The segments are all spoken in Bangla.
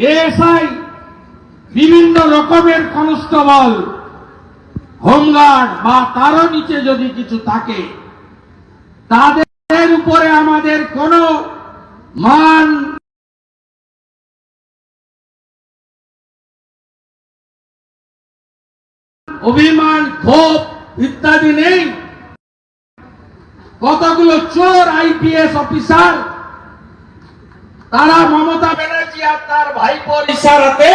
এএসআই বিভিন্ন রকমের কনস্টেবল, হোমগার্ড বা তারও নিচে যদি কিছু থাকে, তাদের উপরে আমাদের কোনো মান অভিমান, ক্ষোভ ইত্যাদি নেই। কতগুলো চোর আইপিএস অফিসার তারা মমতা ব্যানার্জি আর তার ভাইপোর ইশারাতে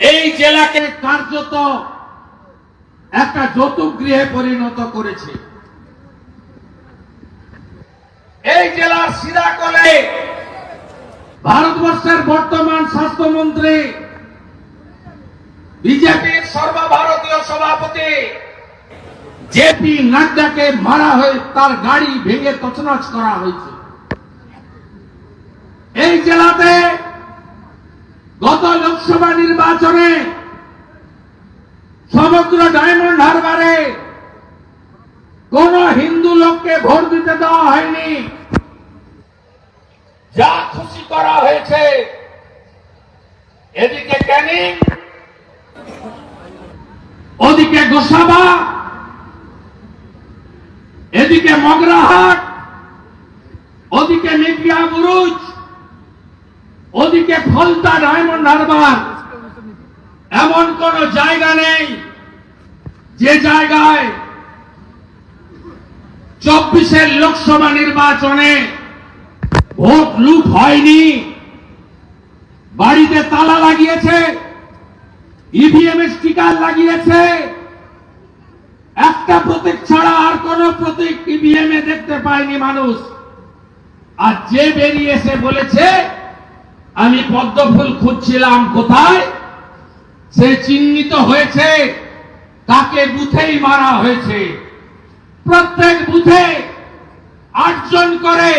এই জেলাকে কার্যত একটা যৌতুক গৃহে পরিণত করেছে। এই জেলার সিরাকলে ভারতবর্ষের বর্তমান স্বাস্থ্যমন্ত্রী, বিজেপির সর্বভারতীয় সভাপতি জেপি নাড্ডাকে মারা হয়ে তার গাড়ি ভেঙে তছনছ করা হয়েছে। এই জেলাতে গত লোকসভা নির্বাচনে সমগ্র ডায়মন্ড হারবারে কোন হিন্দু লোককে ভোট দিতে দেওয়া হয়নি। যা খুশি করা হয়েছে। এদিকে ক্যানিং, ওদিকে গোসাবা, এদিকে মগরাহাট ওদিকে মিডিয়া বুরুজ ওদিকে ফলতা ডায়মন্ড হারবার, এমন কোন জায়গা নেই যে জায়গায় চব্বিশের লোকসভা নির্বাচনে ভোট লুট হয়নি। বাড়িতে তালা লাগিয়েছে ইভিএম এর স্টিকার লাগিয়েছে। একটা প্রতীক ছাড়া আর কোন প্রতীক ইভিএম এ দেখতে পায়নি মানুষ। আর যে বেরিয়েছে বলেছে আমি পদ্ম ফুল খুঁজছিলাম কোথায়? সে চিহ্নিত হয়েছে। তাকে বুথেই মারা হয়েছে। প্রত্যেক বুথে আটজন করে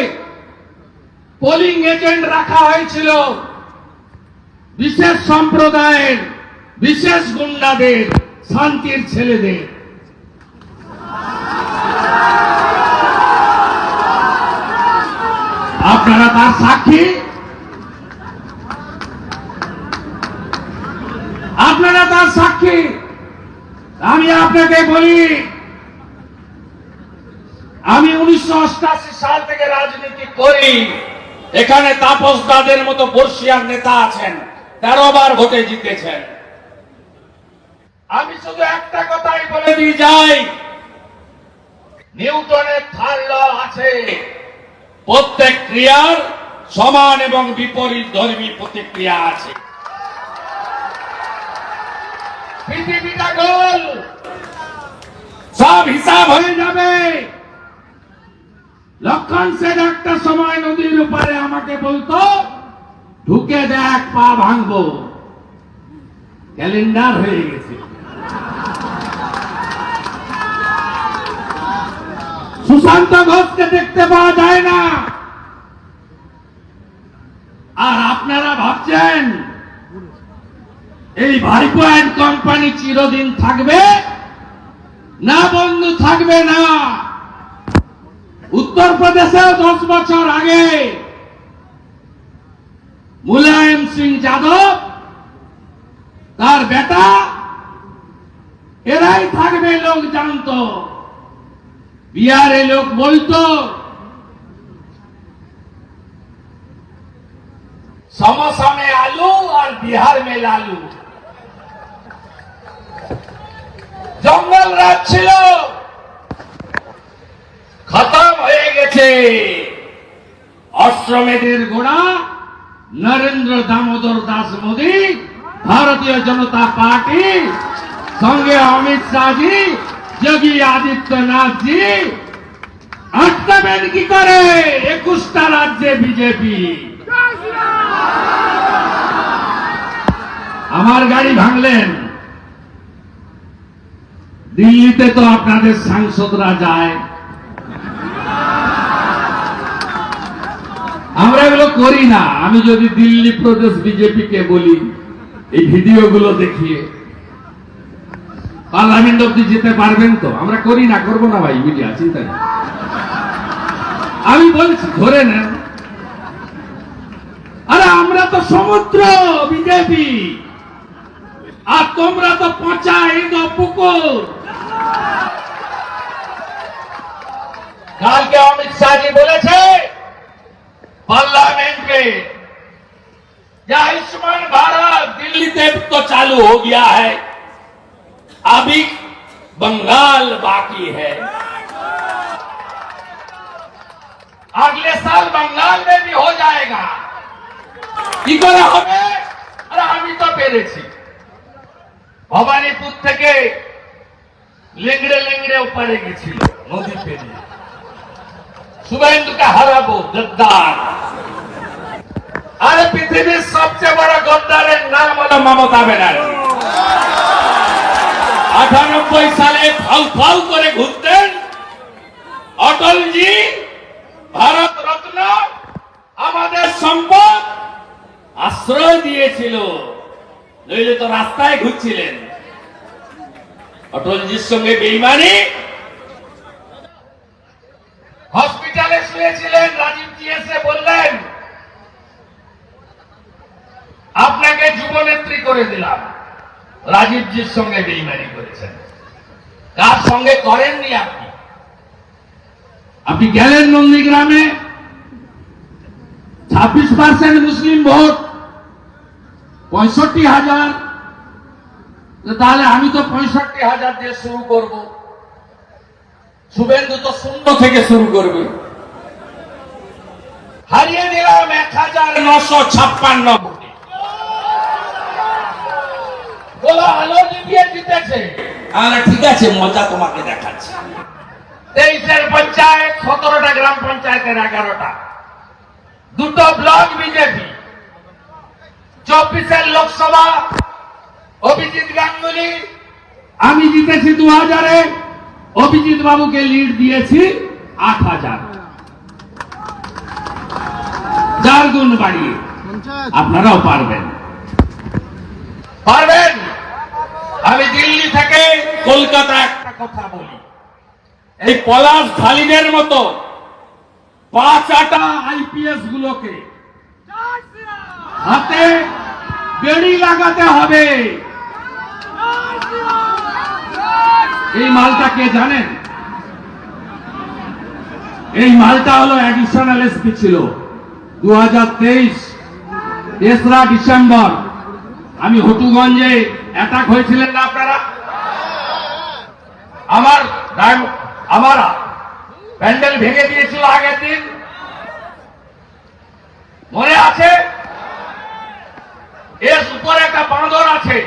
পোলিং এজেন্ট রাখা হয়েছিল। বিশেষ সম্প্রদায়ের, বিশেষ গুন্ডাদের, শান্তির ছেলেদের। আপনারা তার সাক্ষী আপনারা তার সাক্ষী। আমি আপনাকে বলি, আমি উনিশশো সাল থেকে রাজনীতি করি। এখানে তাপস দাদের মতো বর্ষিয়ার নেতা আছেন, তেরো বার ভোটে জিতেছেন। আমি শুধু একটা কথাই বলে দিয়ে যাই। নিউটনের থার্ড ল আছে। প্রত্যেক ক্রিয়ার সমান এবং বিপরীত ধর্মী প্রতিক্রিয়া আছে। সব হিসাব হয়ে যাবে। লক্ষণ সেন একটা সময় নদীর উপরে আমাকে বলতো, ঢুকে দেখ, পা ক্যালেন্ডার হয়ে গেছে। সুশান্ত ঘোষকে দেখতে পাওয়া যায় না। আর আপনারা ভাবছেন এই ভাইকো অ্যান্ড কোম্পানি চিরদিন থাকবে? না বন্ধু, থাকবে না। উত্তরপ্রদেশেও দশ বছর আগে মুলায়ম সিং যাদব, তার বেটা, এরাই থাকবে লোক জানত। বিহারে লোক বলত। সমসামে আলু আর বিহার মে লালু জঙ্গল রাজ ছিল। খতম হয়ে গেছে। অশ্রমেধের গোড়া নরেন্দ্র দামোদর দাস মোদী, ভারতীয় জনতা পার্টি, সঙ্গে অমিত শাহজি, যোগী আদিত্যনাথজি আটকাবেন কি করে? একুশটা রাজ্যে বিজেপি। আমার গাড়ি ভাঙলেন। দিল্লিতে তো আপনাদের সাংসদরা যায়। আমরা এগুলো করি না। আমি যদি দিল্লি প্রদেশ বিজেপিকে বলি, এই ভিডিওগুলো দেখিয়ে। পার্লামেন্ট অব্দি যেতে পারবেন তো? আমরা করি না, করব না ভাই, মিডিয়া, চিন্তা নেই। আমি বলছি, ধরে নেন। আরে, আমরা তো সমুদ্র বিজেপি। আর তোমরা তো পচা ইঁদো পুকুর। কালকে অমিত শাহজি বলেছে पार्लियामेंट में या आयुष्मान भारत दिल्ली से तो चालू हो गया है अभी बंगाल बाकी है अगले साल बंगाल में भी हो जाएगा কি করে হবে আরে আমি তো পেরেছি ভবানীপুর থেকে লেংড়ে লেংড়ে ওপারে গেছিল নদী পেরিয়ে শুভেন্দুকে হারাবো গদ্দার আরে পৃথিবীর সবচেয়ে বড় গদ্দারের নাম হলো মমতা ব্যানার্জি। আটানব্বই সালে ফাউ ফাউ করে ঘুরতেন। অটলজি, ভারত রত্ন, আমাদের সম্পদ আশ্রয় দিয়েছিল। নইলে তো রাস্তায় ঘুরছিলেন। অটলজির সঙ্গে বেইমানি হসপিটালে শুয়েছিলেন রাজীবজি এসে বললেন, আপনাকে যুবনেত্রী করে দিলাম। রাজীবজির সঙ্গে বেইমানি করেছেন। কার সঙ্গে করেননি আপনি? আপনি গেলেন নন্দীগ্রামে। ছাব্বিশ পার্সেন্ট মুসলিম ভোট। পঁয়ষট্টি হাজার। তাহলে আমি তো পঁয়ষট্টি হাজার দিয়ে শুরু করব। শুভেন্দু তো শূন্য থেকে শুরু করবে। হারিয়ে দিলাম এক হাজার নশো ছাপ্পান্ন ভোটে। বলো আলো নিভিয়ে জিতেছে। আরে ঠিক আছে মজা তোমাকে দেখাচ্ছি। তেইশের পঞ্চায়েত সতেরোটা গ্রাম পঞ্চায়েতের এগারোটা। দুটো ব্লক বিজেপি। চব্বিশের লোকসভা অভিজিৎ গাঙ্গুলি। আমি জিতেছি দু হাজারে। অভিজিৎ বাবুকে লিড দিয়েছি আট হাজার। চার গুণ বাড়িয়ে আপনারাও পারবেন। পারবেন? আমি দিল্লি থেকে কলকাতা একটা কথা বলি। এই পলাশ ঢালিদের মতো পাঁচ আটা আইপিএস গুলোকে হাতে বেড়ি লাগাতে হবে। এই মালটা কে জানেন এই মালটা হলো অ্যাডিশনাল এসপি ছিল। দু হাজার তেইশ তেসরা ডিসেম্বর। আমি হটুগঞ্জে অ্যাটাক হয়েছিলেন না আপনারা? আমার আমার প্যান্ডেল ভেঙে দিয়েছিল আগের দিন। মনে আছে? এর উপরে একটা বাঁদর আছে।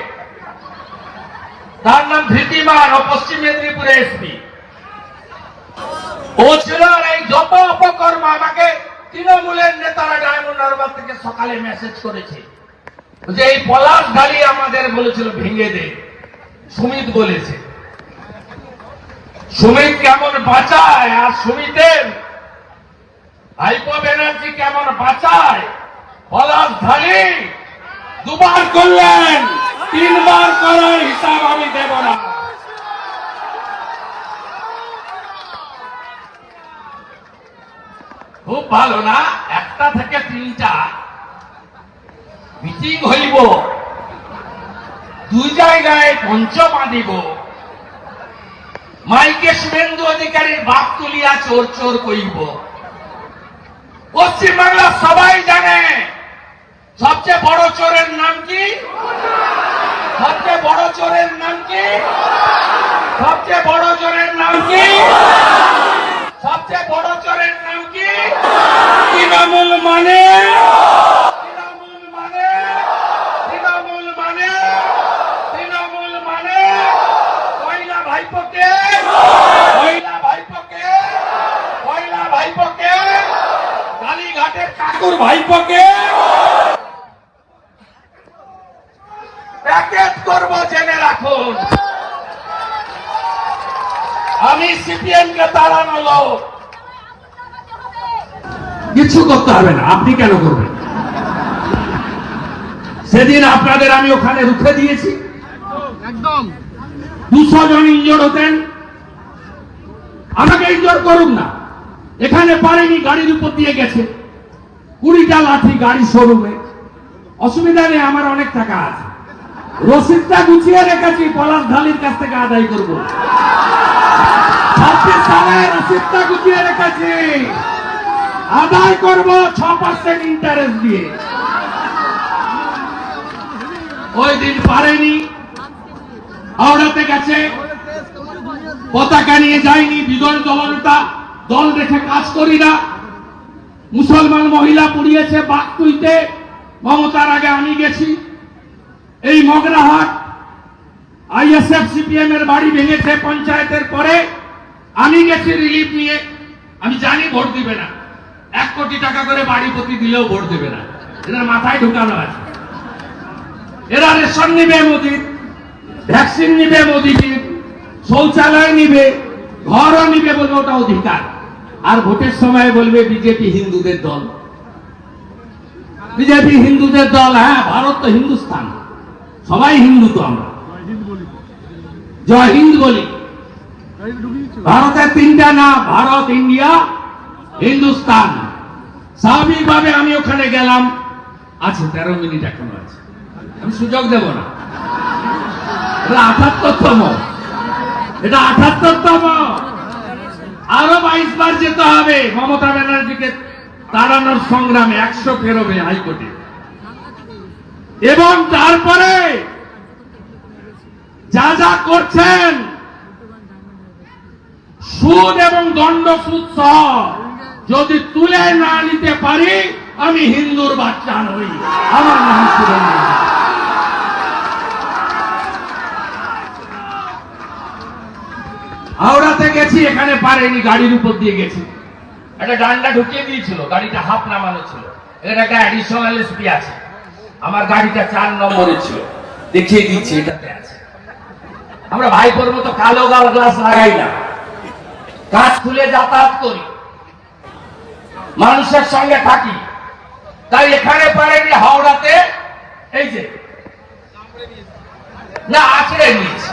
তার নাম ধৃতিমান ও পশ্চিম মেদিনীপুরে এসপি। ও ছিল এই যত অপকর্ম আমাকে তৃণমূলের নেতারা ডায়মন্ড হারবার থেকে সকালে মেসেজ করেছে। যে এই পলাশ ঢালি আমাদের বলেছিল ভেঙে দে। সুমিত বলেছে। সুমিত কেমন বাঁচায় আর সুমিতের হাইপো ব্যানার্জি কেমন বাঁচায়? পলাশ ঢালি দুবার করলেন। তিনবার করার হিসাব আমি দেব না। খুব ভালো না? একটা থেকে তিনটা। মিটিং হইব। দুই জায়গায় পঞ্চমা দিব। মাইকে শুভেন্দু অধিকারীর বাপ তুলিয়া চোর চোর কইব। পশ্চিমবাংলা সবাই জানে, সবচেয়ে বড় চোরের নাম কি? বড় চোরের নাম কি? সবচেয়ে বড় চোরের নাম কি? সবচেয়ে বড় চোরের নাম কি? তৃণমূল মানে? তৃণমূল মানে? তৃণমূল মানে? তৃণমূল মানে? কয়লা ভাইপোকে? কয়লা ভাইপোকে? কয়লা ভাইপোকে? কালীঘাটের কাকুর ভাইপোকে? প্যাকেট করব জেনে রাখুন। আমি সিপিএম কে তাড়ানো লোক। কিছু করতে হবে না আপনি কেন করবেন? সেদিন আপনাদের আমি ওখানে রুখে দিয়েছি। একদম। দুশো জন ইঞ্জোর হতেন আমাকে ইঞ্জোর করুন না। এখানে পারেনি গাড়ির উপর দিয়ে গেছে। কুড়িটা লাঠি গাড়ি শোরুমে। অসুবিধা নেই আমার অনেক টাকা আছে। রসিদটা গুছিয়ে রেখেছি, পলাশ ঢালির কাছ থেকে আদায় করব। রসিদটা গুছিয়ে রেখেছি। আদায় করব ছ পার্সেন্ট ইন্টারেস্ট দিয়ে। ওই দিন পারেনি, হাওড়াতে গেছে। পতাকা নিয়ে যায়নি বিজয় দলনেতা, দল রেখে কাজ করি না। মুসলমান মহিলা পুড়িয়েছে বাগতুইতে মমতার আগে আমি গেছি। এই মগরাহাট আইএসএফ সিপিএম এর বাড়ি ভেঙেছে পঞ্চায়েতের পরে। আমি গেছি রিলিফ নিয়ে। আমি জানি ভোট দিবে না। এক কোটি টাকা করে বাড়ি প্রতি দিলেও ভোট দেবে না। এদের মাথায় ঢুকানো আছে। এরা রেশন নিবে মোদির, ভ্যাকসিন নিবে মোদিজির, শৌচালয় নিবে, ঘরও নিবে বলবে ওটা অধিকার। আর ভোটের সময় বলবে বিজেপি হিন্দুদের দল। বিজেপি হিন্দুদের দল হ্যাঁ ভারত তো হিন্দুস্তান সবাই হিন্দু তো আমরা। জয় হিন্দ বলি। ভারতের তিনটা না ভারত ইন্ডিয়া হিন্দুস্তান। স্বাভাবিকভাবে আমি ওখানে গেলাম। আছে তেরো মিনিট এখনও আছে। আমি সুযোগ দেব না। এটা আঠাত্তরতম। এটা আঠাত্তরতম। আরও বাইশ বার যেতে হবে। মমতা ব্যানার্জিকে তাড়ানোর সংগ্রামে একশো পেরোবে হাইকোর্টে। এবং তারপরে যা যা করছেন, সুদ এবং দণ্ড সুদ সহ যদি তুলে না নিতে পারি, আমি হিন্দুর বাচ্চা নই। আমার নাম সুরেন্দ্র হাওড়াতে গেছি, এখানে পারেনি, গাড়ির উপর দিয়ে গেছি। একটা ডান্ডা ঢুকিয়ে দিয়েছিল, গাড়িটা হাফ নামানো ছিল। এখানে একটা অ্যাডিশনাল এসপি আছে। আমার গাড়িটা চার নম্বরে ছিল। দেখিয়ে দিচ্ছি এটাতে আছে। আমরা ভাইপোর মতো কালো গাল গ্লাস লাগাই না। কাজ খুলে যাতায়াত করি। মানুষের সঙ্গে থাকি। তাই এখানে পারেনি হাওড়াতে এই যে। না আছড়ে নিয়েছে।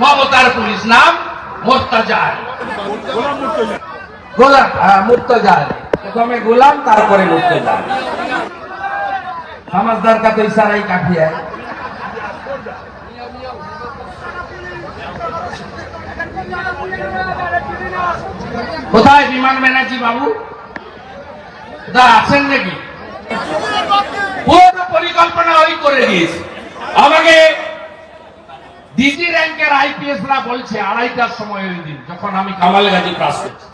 মমতার পুলিশ নাম মোর্তাজা আলী। গোলাম হ্যাঁ, মুর্তজা প্রথমে গোলাম তারপরে মুর্তজা সমাজদার কাতে তো ইশারাই কাঠিয়া কোথায় বিমান ব্যানার্জি বাবু? দা, আছেন নাকি? পুরো পরিকল্পনা ওই করে দিয়েছে। আমাকে ডিজি র্যাঙ্কের আইপিএস রা বলছে আড়াইটার সময় ওই দিন, যখন আমি কামাল গাজী পাস করছি।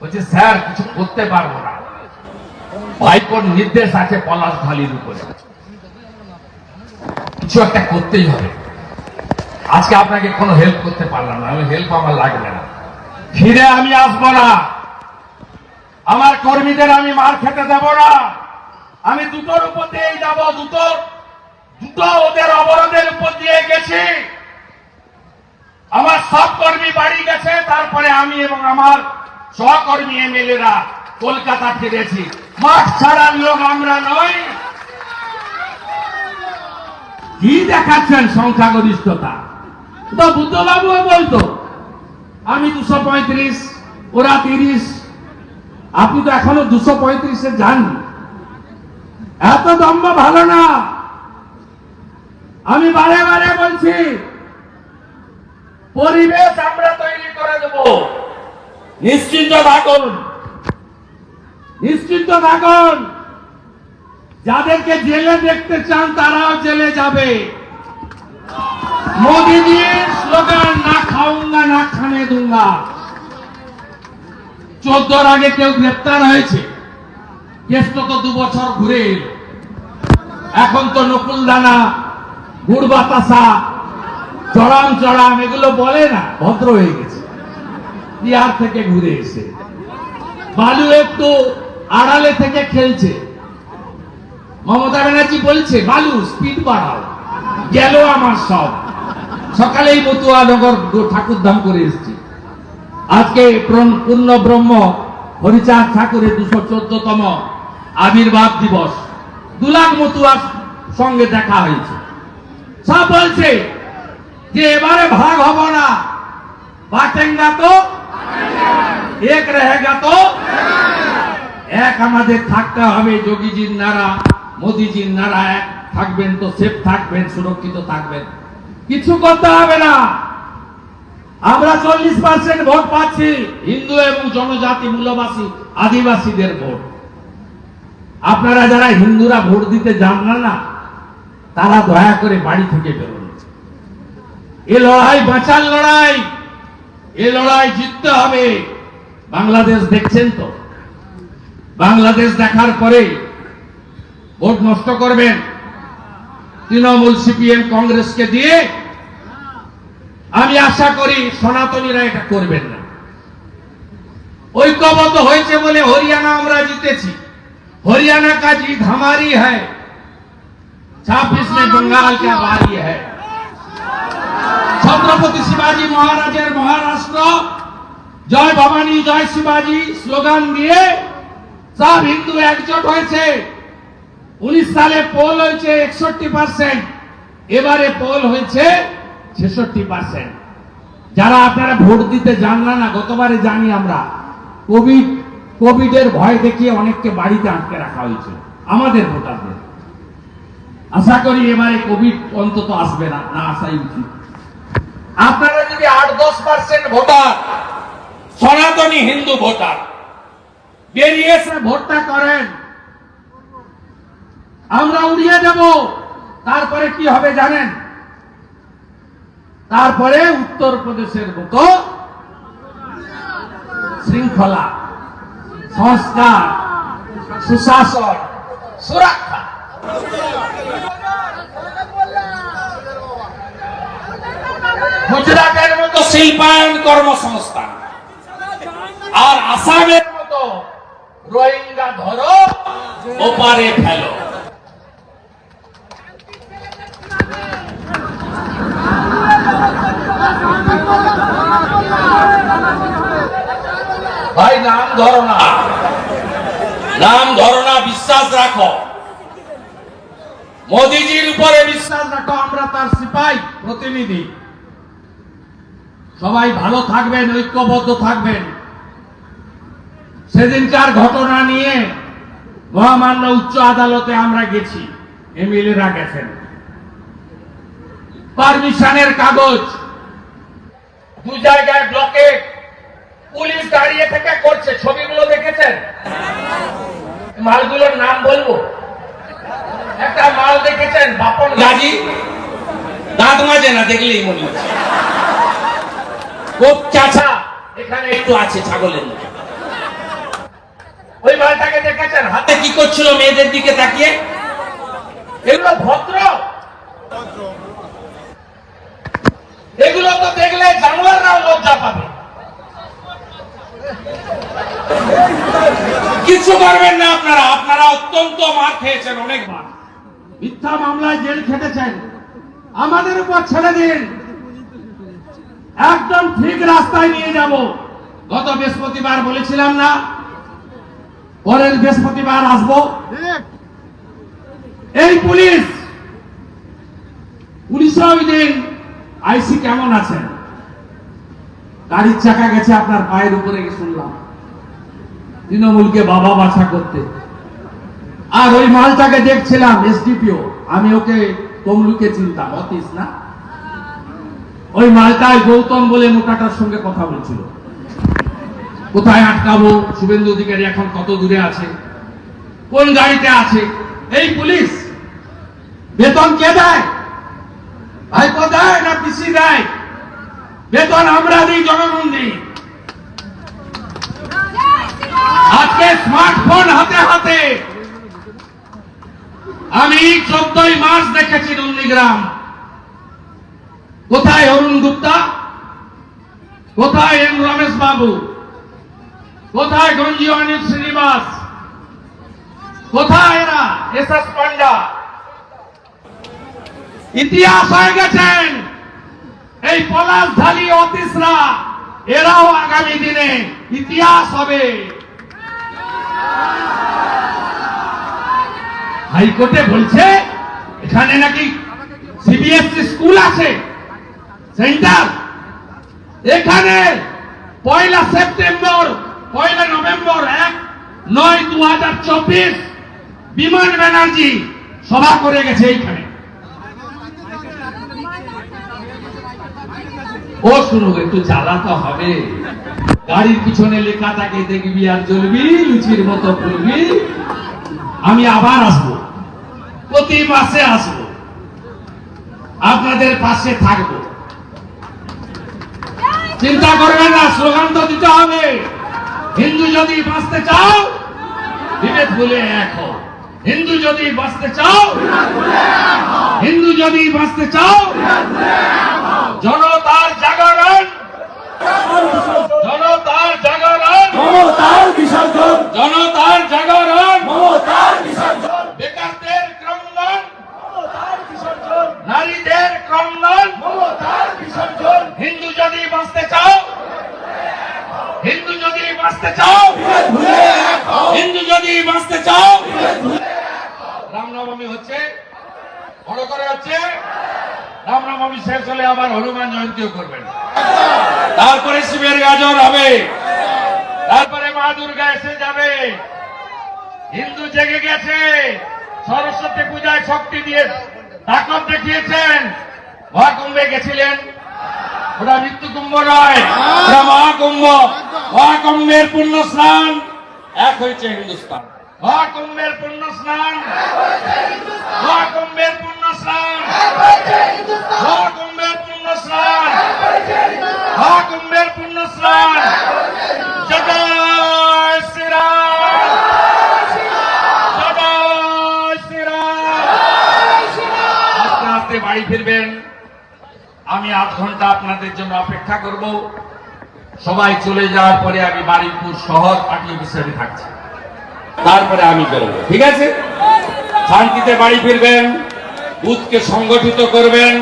বলছে, স্যার, কিছু করতে পারব না। ভাইপোর নির্দেশ আছে পলাশ ঢালির উপরে। কিছু একটা করতেই হবে। আজকে আপনাকে কোনো হেল্প করতে পারলাম না। আমি হেল্প আমার লাগবে না। ফিরে আমি আসব না। আমার কর্মীদের আমি মার খেতে দেব না। আমি দুটোর উপর দিয়েই যাব, দুটো দুটো ওদের অবরোধের উপর দিয়ে গেছি। আমার সব কর্মী বাড়ি গেছে, তারপরে আমি এবং আমার সহকর্মী এমএলএরা কলকাতা ফিরেছি। মাঠ ছাড়ার লোক আমরা নই। কি দেখাচ্ছেন সংখ্যাগরিষ্ঠতা? তো বুদ্ধবাবুও বলতো। আমি দুশো পঁয়ত্রিশ, ওরা তিরিশ। আপনি তো এখনও দুশো পঁয়ত্রিশে যাননি এত দম্ভ ভালো না। আমি বারে বারে বলছি, পরিবেশ আমরা তৈরি করে দেব। নিশ্চিন্ত থাকুন। নিশ্চিন্ত থাকুন। যাদেরকে জেলে দেখতে চান, তারাও জেলে যাবে। স্লোগান, না খাউঙ্গা না খানে দুঙ্গা। চোদ্দোর আগে কেউ গ্রেপ্তার হয়েছে। কেসটা তো দু বছর ঘুরে এখন তো নকুল দানা, গুড় বাতাসা, চড়াম চড়াম, এগুলো বলে না, ভদ্র হয়ে গেছে। বিহার থেকে ঘুরে এসে। বালু একটু আড়ালে থেকে খেলছে। মমতা ব্যানার্জি বলছে, বালু স্পিড বাড়াও। গেল আমার সব। সকালেই ঠাকুর ঠাকুরধাম করে এসছি। আজকে পূর্ণ ব্রহ্ম হরিচাঁদ ঠাকুরের দুশো চোদ্দতম আবির্ভাব দিবস। দুলাখ মতুয়ার সঙ্গে দেখা হয়েছে। সব বলছে যে এবারে ভাগ হব না। বাটেঙ্গা তো, এক রেহেগা তো এক আমাদের থাকতে হবে, যোগীজির নারা, মোদিজির নারা এক। থাকবেন তো সেফ, থাকবেন, সুরক্ষিত থাকবেন। কিছু করতে হবে না। আমরা চল্লিশ পার্সেন্ট ভোট পাচ্ছি, হিন্দু এবং জনজাতি মূলবাসী, আদিবাসীদের ভোট। আপনারা যারা হিন্দুরা ভোট দিতে যান না, তারা দয়া করে বাড়ি থেকে বেরোন। এ লড়াই বাঁচার লড়াই, এ লড়াই জিততে হবে। বাংলাদেশ দেখছেন তো? বাংলাদেশ দেখার পরেই ভোট নষ্ট করবেন। তৃণমূল সিপিএম কংগ্রেসকে দিয়ে আমি আশা করি সনাতনীরা এটা করবেন না। ঐক্যবদ্ধ হয়েছে বলে হরিয়ানা আমরা জিতেছি। হরিয়ানা কা জিত হামারি হ্যাঁ ছাব্বিশ মে বঙ্গাল কে বারি হ্যাঁ ছত্রপতি শিবাজি মহারাজের মহারাষ্ট্র, জয় ভবানী, জয় শিবাজি, স্লোগান দিয়ে সব হিন্দু একজোট হয়েছে, উনিশ সালে পোল হয়েছে একষট্টি পার্সেন্ট এবারে পোল হয়েছে ছেষট্টি পার্সেন্ট যারা আপনারা ভোট দিতে জানলা না গতবারে জানি আমরা, কোভিড, কোভিডের ভয় দেখিয়ে অনেককে বাড়িতে আটকে রাখা হয়েছিল আমাদের ভোটারদের। আশা করি এবারে কোভিড অন্তত আসবে না না আসাই উচিত। আপনারা যদি আট দশ পার্সেন্ট ভোটার, সনাতনী হিন্দু ভোটার বেরিয়ে এসে ভোটটা করেন। আমরা উড়িয়ে দেব। তারপরে কি হবে জানেন? তারপরে উত্তরপ্রদেশের মতো শৃঙ্খলা, সংস্কার, সুশাসন, সুরক্ষা। গুজরাটের মতো শিল্পায়ন কর্মসংস্থান আর আসামের মতো রোহিঙ্গা ধরো। ওপারে ফেলো। ভাই নাম ধরো না। নাম ধরো না বিশ্বাস রাখো। মোদিজির উপরে বিশ্বাস রাখো আমরা তার সিপাই প্রতিনিধি। সবাই ভালো থাকবেন ঐক্যবদ্ধ থাকবেন। সেদিনকার ঘটনা নিয়ে মহামান্য উচ্চ আদালতে আমরা গেছি। এমএলএরা গেছেন। পারমিশনের কাগজ। দু জায়গায় ব্লকে পুলিশ দাঁড়িয়ে থেকে করছে, ছবিগুলো দেখেছেন? মালগুলোর নাম বলব? একটা মাল দেখেছেন, বাপন গাজী দাঁত মাজে না, দেখলেই মনে হচ্ছে। খুব চাচা, এখানে একটু আছে ছাগলের মতো। ওই দেখেছেন? হাতে কি করছিল মেয়েদের দিকে তাকিয়ে? এগুলো ভদ্র। এগুলো তো দেখলে জানোয়াররাও লজ্জা পাবে। কিছু করবেন না আপনারা আপনারা অত্যন্ত মার খেয়েছেন, অনেক অনেকবার মিথ্যা মামলায় জেল খেটেছেন। আমাদের উপর ছেড়ে দিন। একদম ঠিক রাস্তায় নিয়ে যাব। গত বৃহস্পতিবার বলেছিলাম না পরের বৃহস্পতিবার আসব। এই পুলিশ পুলিশও ওই দিন আইসি কেমন আছেন? গাড়ির চাকা গেছে আপনার পায়ের উপরে শুনলাম। তৃণমূলকে বাবা বাছা করতে। আর ওই মালটাকে দেখছিলাম এসডিপিও। আমি ওকে তমলুকে চিনতাম। অতীশ না? ওই মালটায় গৌতম বলে মোটাটার সঙ্গে কথা বলছিল। কোথায় আটকাবো? শুভেন্দু অধিকারী এখন কত দূরে আছে? কোন গাড়িতে আছে? এই পুলিশ! বেতন কে দেয়? ভাই, কোথায়? না পিসি দেয়? বেতন আমরা দিই, জনগণ দিই। আজকে স্মার্টফোন হাতে হাতে। আমি চোদ্দই মার্চ দেখেছি নন্দীগ্রাম। কোথায় অরুণ গুপ্তা? কোথায় এম রমেশ বাবু? কোথায় গঞ্জি অনিল শ্রীনিবাস? কোথায় এরা? S S Panda. ইতিহাস হয়ে গেছেন। এই পলাশ ঢালি অতিসরা এরাও আগামী দিনে ইতিহাস হবে। হাইকোর্টে বলছে, এখানে নাকি সিবিএসসি স্কুল আছে, সেন্টার। এখানে পয়লা সেপ্টেম্বর পয়লা নভেম্বর এক, নয় দু হাজার চব্বিশ, বিমান ব্যানার্জি সভা করে গেছে এইখানে। ও শুনুক একটু জ্বালা তো হবে। গাড়ির পিছনে লেখা থাকে, দেখবি আর জ্বলবি, লুচির মতো ফুলবি। আমি আবার আসব। প্রতি মাসে আসব। আপনাদের পাশে থাকব। চিন্তা করবেন না, স্লোগান তো দিতে হবে। হিন্দু যদি বাঁচতে চাও বিভেদ ভুলে এক হও। হিন্দু যদি বাঁচতে চাও হিন্দু যদি বাঁচতে চাও জনতার জাগরণ জনতার জাগরণ মমতার বিসর্জন জনতার জাগরণ মমতার বিসর্জন বেকারদের ক্রন্দন মমতার বিসর্জন নারীদের ক্রন্দন মমতার বিসর্জন হিন্দু যদি বাঁচতে চাও হিন্দু যদি বাঁচতে চাও ভুলে এক হও হিন্দু যদি বাঁচতে চাও রামনবমী হচ্ছে বড় করে হচ্ছে রামনবমী শেষ হলে আবার হনুমান জয়ন্তীও করবেন। তারপরে শিবের গাজর হবে। তারপরে মা দুর্গা এসে যাবে। হিন্দু জেগে গেছে। সরস্বতী পূজায় শক্তি দিয়ে তাকত দেখিয়েছেন। মহাকুম্ভে গেছিলেন। ওটা মৃত্যু কুম্ভ নয় মহাকুম্ভ মহাকুম্ভের পুণ্য স্নান এক হয়েছে হিন্দুস্তান মহাকুম্ভের পুণ্য স্নান। মহাকুম্ভের পুণ্য আস্তে আস্তে বাড়ি ফিরবেন আমি আধ ঘণ্টা আপনাদের জন্য অপেক্ষা করব। সবাই চলে যাওয়ার পরে আমি বাড়িপুর শহর পার্টি অফিসারে থাকছি। তারপরে আমি বেরোবো, ঠিক আছে? শান্তিতে বাড়ি ফিরবেন। বুথকে সংগঠিত করবেন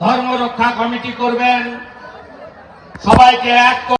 ধর্ম রক্ষা কমিটি করবেন সবাইকে এক